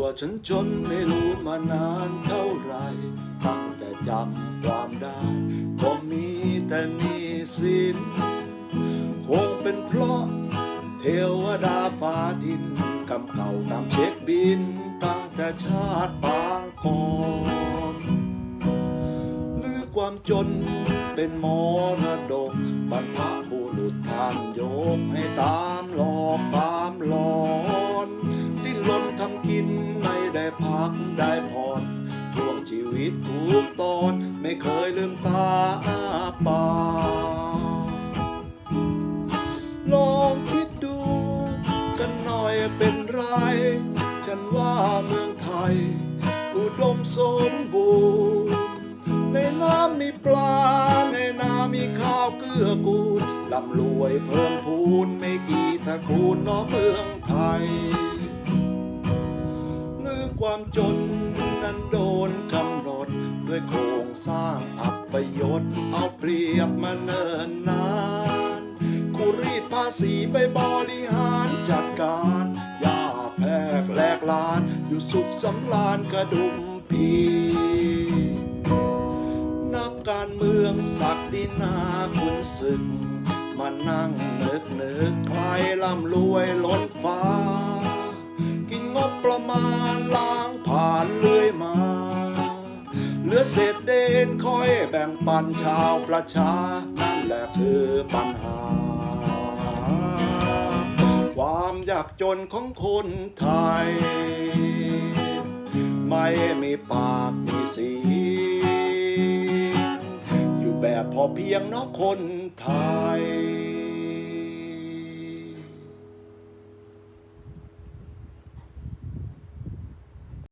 วฉันจนไม่รู้มานานเท่าไร ตั้งแต่จำความได้ ก็มีแต่นี้สิน คงเป็นเพราะ เทวดาฟ้าดินกำเก่าตามเช็คบิน ตั้งแต่ชาติปางก่อนหรือความจนเป็นมรดกบรรพบุรุษท่านยกให้ตา กินไม่ได้พักได้ผ่อนช่วงชีวิตทุกตอนไม่เคยลืมตาอ้าปากลองคิดดูกันหน่อยเป็นไร ฉันว่าเมืองไทย อุดมสมบูรณ์ในน้ำมีปลา ในนามีข้าวเกื้อกูลร่ำรวยเพิ่มพูนไม่กี่ตระกูลเน้อเมืองไทย ความจนนั้นโดนกำหนด ด้วยโครงสร้างอับประยศเอาเปรียบมาเนิ่นนานคูรีดภาษีไปบริหารจัดการยาแพรกแหลกลาน อยู่สุขสำราญกระดุมพีนักการเมืองศักดินาคุณศึก มานั่งนึกนึกใครร่ำรวยล้นฟ้า เหลือเศษเดนคอยแบ่งปันชาวประชา นั่นแหละคือปัญหา ความยากจนของคนไทย ไม่มีปากมีสี อยู่แบบพอเพียงเนาะคนไทย